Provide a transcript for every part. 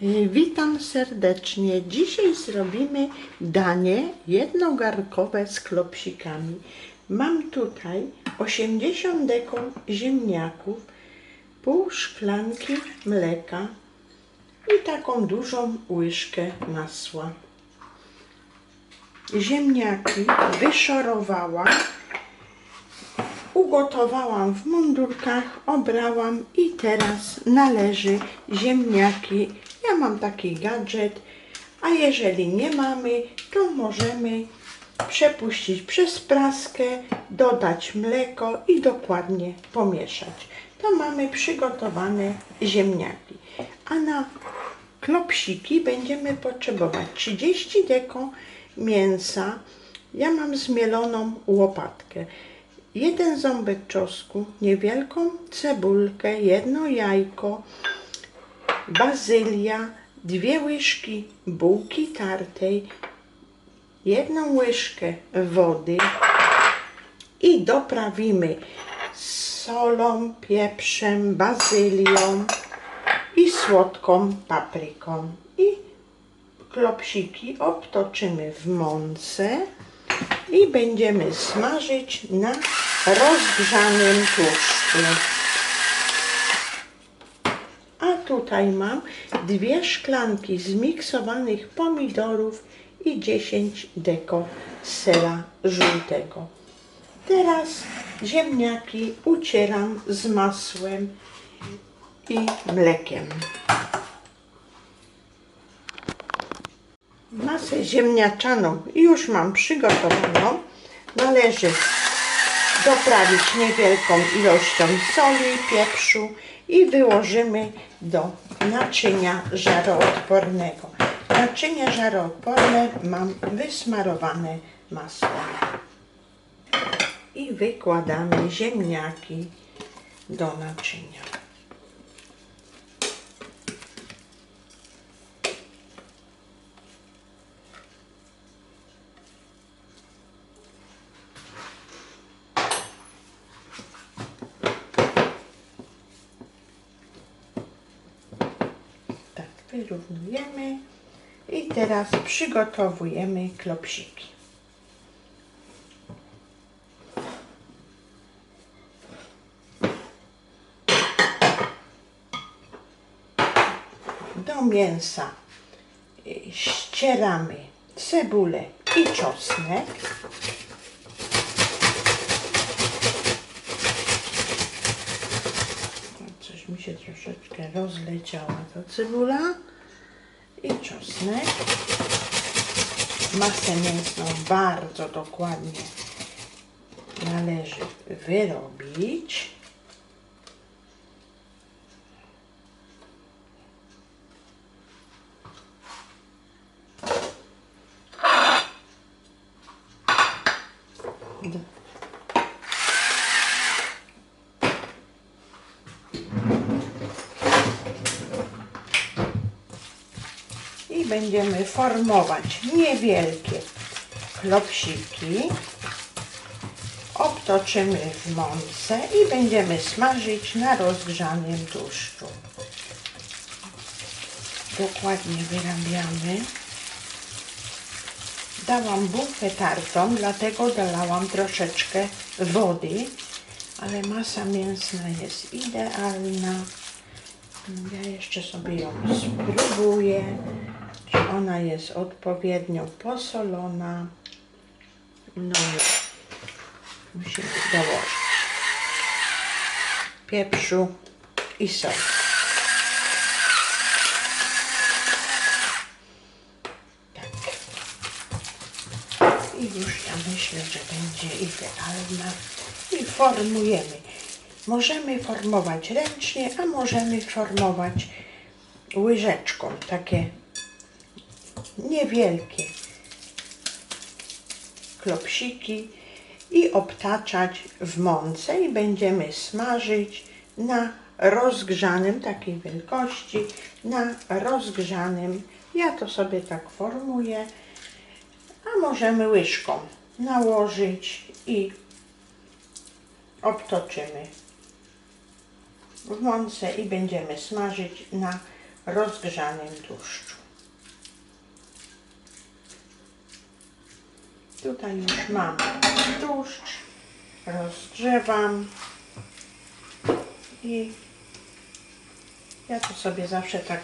Witam serdecznie. Dzisiaj zrobimy danie jednogarkowe z klopsikami. Mam tutaj 80 deko ziemniaków, pół szklanki mleka i taką dużą łyżkę masła. Ziemniaki wyszorowałam, ugotowałam w mundurkach, obrałam i teraz należy ziemniaki. Ja mam taki gadżet, a jeżeli nie mamy, to możemy przepuścić przez praskę, dodać mleko i dokładnie pomieszać. To mamy przygotowane ziemniaki. A na klopsiki będziemy potrzebować 30 deko mięsa. Ja mam zmieloną łopatkę. Jeden ząbek czosnku, niewielką cebulkę, jedno jajko, bazylia, dwie łyżki bułki tartej, jedną łyżkę wody i doprawimy solą, pieprzem, bazylią i słodką papryką. I klopsiki obtoczymy w mące i będziemy smażyć na rozgrzanym tłuszczu. A tutaj mam dwie szklanki zmiksowanych pomidorów i 10 deko sera żółtego. Teraz ziemniaki ucieram z masłem i mlekiem. Masę ziemniaczaną już mam przygotowaną. Należy doprawić niewielką ilością soli, pieprzu i wyłożymy do naczynia żaroodpornego. Naczynie żaroodporne mam wysmarowane masłem. I wykładamy ziemniaki do naczynia. Tak, wyrównujemy i teraz przygotowujemy klopsiki. Do mięsa y, ścieramy cebulę i czosnek. Mi się troszeczkę rozleciała ta cebula i czosnek. Masę mięsną bardzo dokładnie należy wyrobić. D- będziemy formować niewielkie klopsiki. Obtoczymy w mące i będziemy smażyć na rozgrzanym tłuszczu. Dokładnie wyrabiamy. Dałam bułkę tartą, dlatego dolałam troszeczkę wody, ale masa mięsna jest idealna. Ja jeszcze sobie ją spróbuję, ona jest odpowiednio posolona. No i musimy dołożyć pieprzu i sol. Tak. I już ja myślę, że będzie idealna. I formujemy. Możemy formować ręcznie, a możemy formować łyżeczką. Takie niewielkie klopsiki i obtaczać w mące i będziemy smażyć na rozgrzanym, takiej wielkości, na rozgrzanym. Ja to sobie tak formuję, a możemy łyżką nałożyć i obtoczymy w mące i będziemy smażyć na rozgrzanym tłuszczu. Tutaj już mam tłuszcz, rozgrzewam i ja to sobie zawsze tak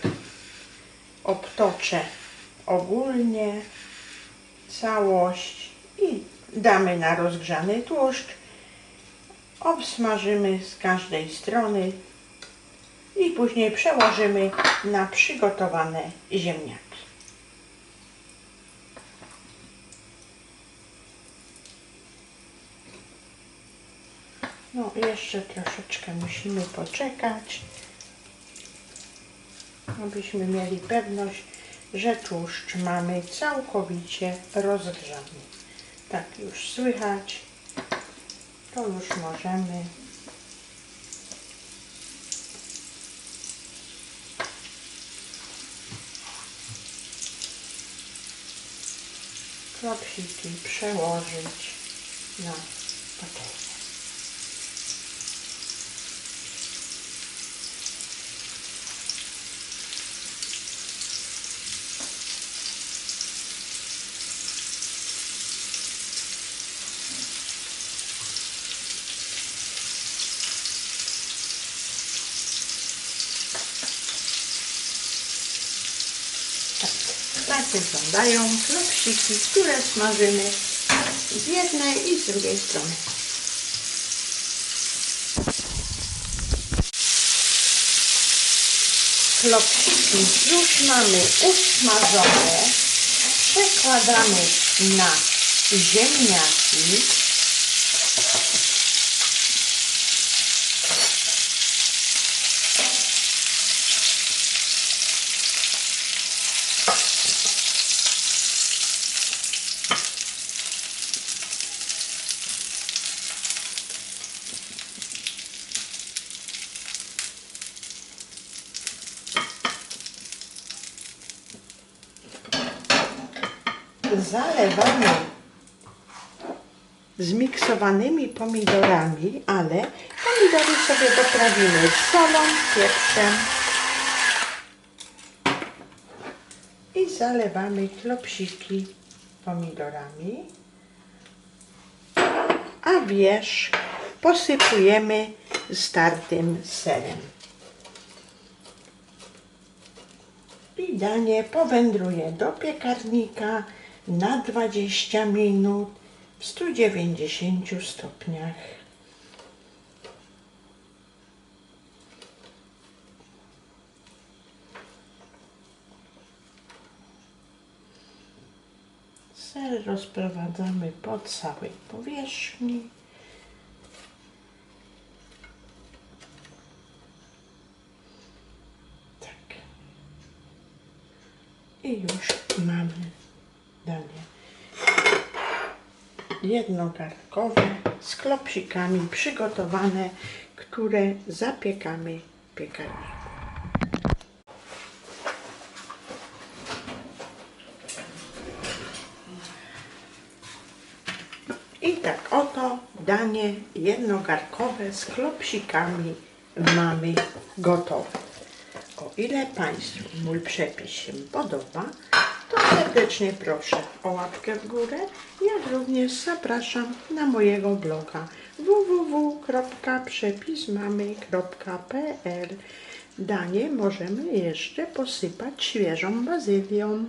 obtoczę ogólnie całość i damy na rozgrzany tłuszcz. Obsmażymy z każdej strony i później przełożymy na przygotowane ziemniaki. No, jeszcze troszeczkę musimy poczekać, abyśmy mieli pewność, że tłuszcz mamy całkowicie rozgrzany. Tak już słychać, to już możemy klopsiki przełożyć na patelnię. Tak wyglądają klopsiki, które smażymy z jednej i z drugiej strony. Klopsiki już mamy usmażone. Przekładamy na ziemniaki. Zalewamy zmiksowanymi pomidorami, ale pomidory sobie doprawimy solą, pieprzem i zalewamy klopsiki pomidorami, a wierzch posypujemy startym serem. I danie powędruje do piekarnika na 20 minut w 190 stopniach. Ser rozprowadzamy po całej powierzchni. Tak. I już mamy danie jednogarnkowe z klopsikami przygotowane, które zapiekamy w piekarniku. I tak oto danie jednogarnkowe z klopsikami mamy gotowe. O ile Państwu mój przepis się podoba, to serdecznie proszę o łapkę w górę, jak również zapraszam na mojego bloga www.przepismamy.pl Danie możemy jeszcze posypać świeżą bazylią.